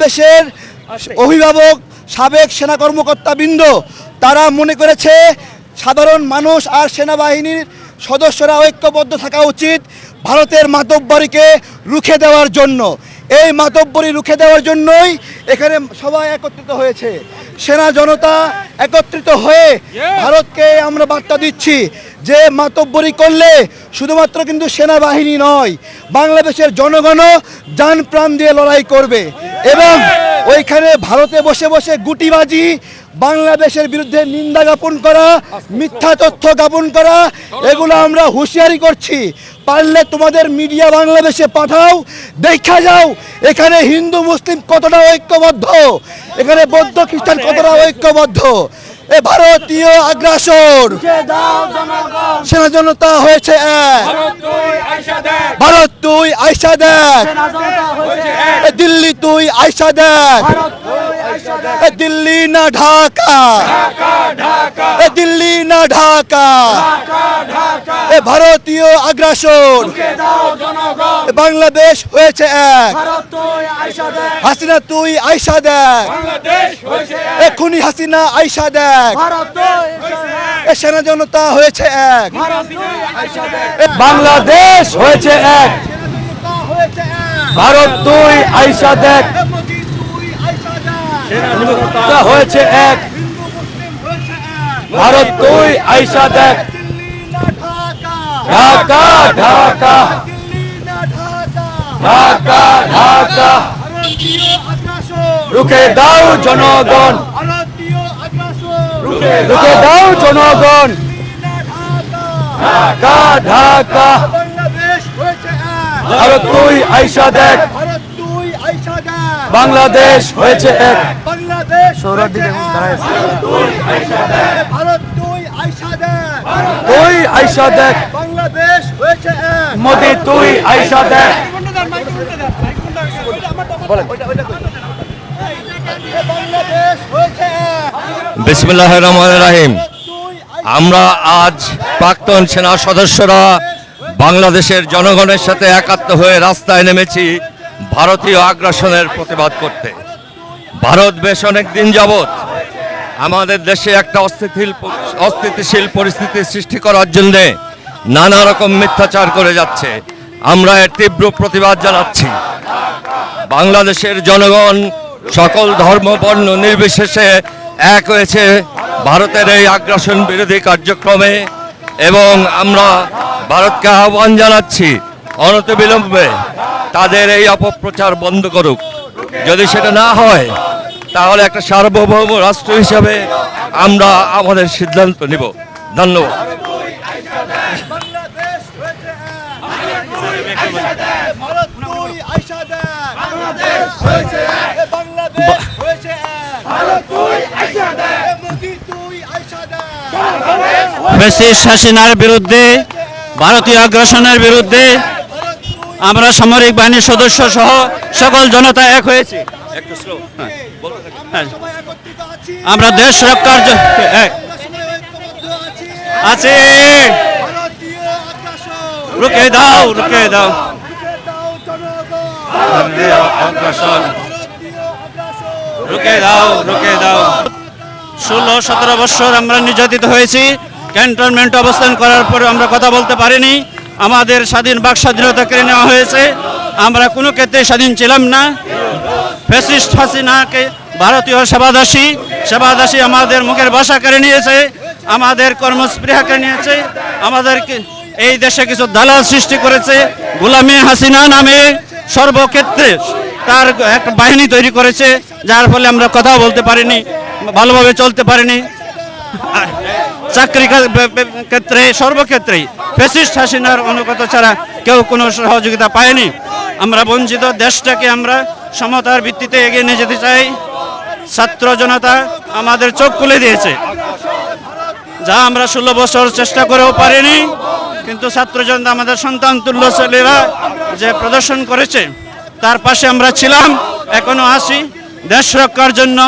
বাংলাদেশের অভিভাবক সাবেক সেনা কর্মকর্তাবৃন্দ তারা মনে করেছে সাধারণ মানুষ আর সেনাবাহিনীর সদস্যরা ঐক্যবদ্ধ থাকা উচিত ভারতের মাতব্বরীকে রুখে দেওয়ার জন্য। এই মাতব্বরী রুখে দেওয়ার জন্যই এখানে সবাই একত্রিত হয়েছে। সেনা জনতা একত্রিত হয়ে ভারতকে আমরা বার্তা দিচ্ছি যে মাতব্বরী করলে শুধুমাত্র কিন্তু সেনাবাহিনী নয় বাংলাদেশের জনগণও যান প্রাণ দিয়ে লড়াই করবে। এবং ওইখানে ভারতে বসে বসে গুটিবাজি, বাংলাদেশের বিরুদ্ধে নিন্দা জ্ঞাপন করা, মিথ্যা তথ্য জ্ঞাপন করা, এগুলো আমরা হুঁশিয়ারি করছি। পারলে তোমাদের মিডিয়া বাংলাদেশে পাঠাও, দেখা যাও, এখানে হিন্দু, মুসলিম কতটা ঐক্যবদ্ধ? এখানে বৌদ্ধ খ্রিস্টান কতটা ঐক্যবদ্ধ? এ ভারতীয় আগ্রাসন। সেনা জনতা হয়েছে এক। তুই আইসা দেখ। দিল্লি তুই আইসা দেখ। এ দিল্লি না ঢাকা। এ দিল্লি না ঢাকা। এ ভারতীয় আগ্রাসন। বাংলাদেশ হয়েছে এক। হাসিনা তুই আইসা দেখ। এক্ষুনি হাসিনা আইসা দেখ। এ সেনা জনতা হয়েছে এক। বাংলাদেশ হয়েছে এক। ভারত তুই আইসা দেখ। হয়েছে এক। ভারত তুই আইসা দেখ। ঢাকা ঢাকা। ঢাকা ঢাকা। রুখে দাও জনগণ। রুখে দাও জনগণ। ঢাকা ঢাকা। ভারত তুই আইসা দেখ। বাংলাদেশ হয়েছে এক। সৌরভ দিকে ভারত তুই আইসা দেখ। তুই আইসা দেখ। বাংলাদেশ হয়েছে এক। মোদি তুই আইসা দেখ। বাংলাদেশ হয়েছে এক। বিসমিল্লাহ রহমান রাহিম। আমরা আজ প্রাক্তন সেনা সদস্যরা বাংলাদেশের জনগণের সাথে একাত্ম হয়ে রাস্তায় নেমেছি ভারতীয় আগ্রাসনের প্রতিবাদ করতে। ভারত বেশ অনেক দিন যাবৎ আমাদের দেশে একটা অস্থিতিশীল অস্থিতিশীল পরিস্থিতি সৃষ্টি করার জন্যে নানা রকম মিথ্যাচার করে যাচ্ছে। আমরা এর তীব্র প্রতিবাদ জানাচ্ছি। বাংলাদেশের জনগণ সকল ধর্ম, বর্ণ নির্বিশেষে এক হয়েছে ভারতের এই আগ্রাসন বিরোধী কার্যক্রমে। এবং আমরা ভারতকে আহ্বান জানাচ্ছি অনতিবিলম্বে তাদের এই অপপ্রচার বন্ধ করুক। যদি সেটা না হয়, তাহলে একটা সার্বভৌম রাষ্ট্র হিসাবে আমরা আমাদের সিদ্ধান্ত নিব। ধন্যবাদ। ফ্যাসিস্ট হাসিনার বিরুদ্ধে, ভারতীয় আগ্রাসনের বিরুদ্ধে আমরা সামরিক বাহিনীর সদস্য সহ সকল জনতা এক হয়েছি। হ্যাঁ। আছি আমরা দেশ রক্ষার আছি। রুকে দাও রুকে দাও। রুকে দাও রুকে দাও। ষোলো, সতেরো বছর আমরা নির্যাতিত হয়েছি। ক্যান্টনমেন্ট অবস্থান করার পরে আমরা কথা বলতে পারিনি। আমাদের স্বাধীন বাক স্বাধীনতা কেড়ে নেওয়া হয়েছে। আমরা কোনো ক্ষেত্রে স্বাধীন ছিলাম না। ফ্যাসিস্ট হাসিনাকে ভারতীয় সেবাদাসী সেবাদাসী আমাদের মুখের ভাষা কেড়ে নিয়েছে, আমাদের কর্মস্পৃহা কেড়ে নিয়েছে, আমাদেরকে এই দেশে কিছু দালাল সৃষ্টি করেছে। গোলামী হাসিনা নামে সর্বক্ষেত্রে তার একটা বাহিনী তৈরি করেছে, যার ফলে আমরা কথা বলতে পারিনি, ভালোভাবে চলতে পারিনি। চাকরি ক্ষেত্রে, সর্বক্ষেত্রেই ফেসিস্ট হাসিনার অনুগত ছাড়া কেউ কোনো সহযোগিতা পায়নি। আমরা বঞ্চিত, দেশটাকে আমরা সমতার ভিত্তিতে এগিয়ে নিয়ে যেতে চাই। ছাত্র জনতা আমাদের চোখ খুলে দিয়েছে। যা আমরা ষোলো বছর চেষ্টা করেও পারিনি, কিন্তু ছাত্র জনতা আমাদের সন্তান তুল্য ছেলেরা যে প্রদর্শন করেছে, তার পাশে আমরা ছিলাম, এখনও আসি দেশ রক্ষার জন্য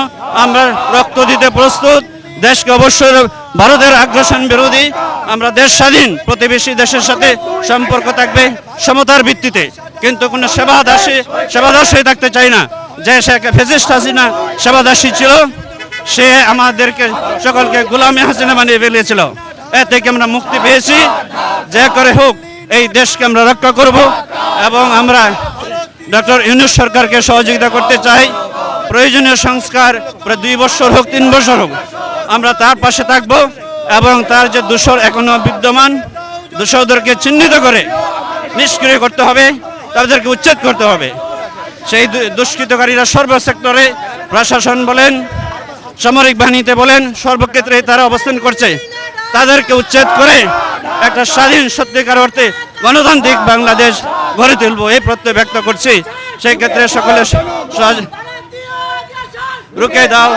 আমরা রক্ত দিতে প্রস্তুত। দেশকে অবশ্যই ভারতের আগ্রাসন বিরোধী, আমরা দেশ স্বাধীন, প্রতিবেশী দেশের সাথে সম্পর্ক থাকবে সমতার ভিত্তিতে। কিন্তু কোনো সেবা দাসে সেবা দাস হয়ে থাকতে চাই না। যে সে ফেসিস্ট হাসিনা, সেবাদাসী ছিল, সে আমাদেরকে সকলকে গোলামী হাসিনা বানিয়ে ফেলেছিল। এ থেকে আমরা মুক্তি পেয়েছি। যে করে হোক, এই দেশকে আমরা রক্ষা করব এবং আমরা ডক্টর ইউনুস সরকারকে সহযোগিতা করতে চাই। প্রয়োজনীয় সংস্কার, প্রায় দুই বছর হোক, তিন বছর হোক আমরা তার পাশে থাকব এবং তার যে দূষর এখনও বিদ্যমান, দূষরদেরকে চিহ্নিত করে নিষ্ক্রিয় করতে হবে, তাদেরকে উচ্ছেদ করতে হবে। সেই দুষ্কৃতকারীরা সর্বসেক্টরে প্রশাসন বলেন, সামরিক বাহিনীতে বলেন, সর্বক্ষেত্রে তারা অবস্থান করছে। তাদেরকে উচ্ছেদ করে একটা স্বাধীন সত্যিকার অর্থে গণতান্ত্রিক বাংলাদেশ গড়ে তুলব এই প্রত্যয় ব্যক্ত করছি। সেই ক্ষেত্রে সকলে রুকে দাও।